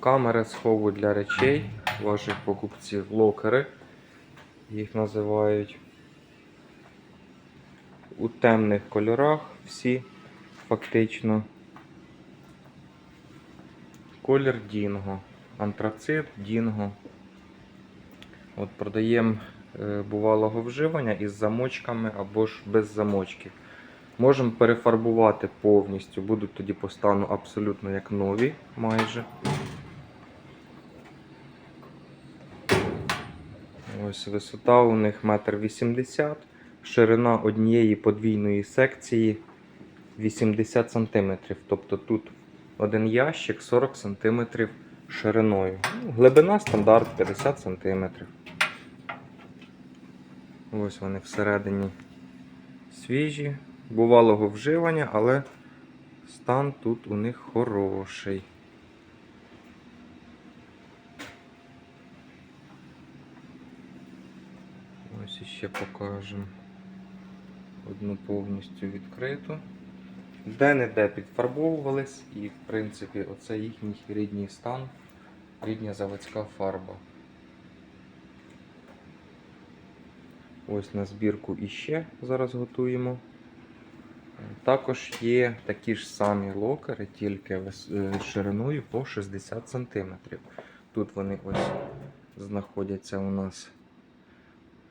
Камери схову для речей ваших покупців, локери, їх називають. У темних кольорах всі фактично. Колір Дінго. Антрацит, Дінго. От продаємо е, бувалого вживання із замочками або ж без замочків. Можемо перефарбувати повністю, будуть тоді по стану абсолютно як нові майже. Ось висота у них 1,80 м, ширина однієї подвійної секції 80 см. Тобто тут один ящик 40 см шириною. Ну, Глибина стандарт 50 см. Ось вони всередині свіжі, бувалого вживання, але стан тут у них хороший. Ось іще покажемо одну повністю відкриту. Де-не-де підфарбовувались і, в принципі, оце їхній рідній стан, рідня заводська фарба. Ось на збірку іще зараз готуємо. Також є такі ж самі локери, тільки е, шириною по 60 см. Тут вони ось знаходяться у нас.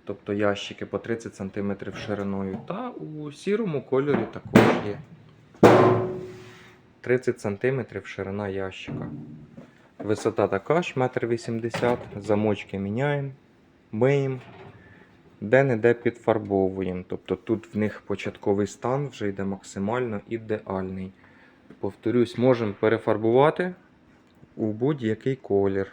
Тобто ящики по 30 см шириною. Та у сірому кольорі також є. 30 см ширина ящика. Висота така ж 1,80 м. Замочки міняємо, миємо де-не-де підфарбовуємо. Тобто тут в них початковий стан вже йде максимально ідеальний. Повторюсь, можемо перефарбувати у будь-який колір.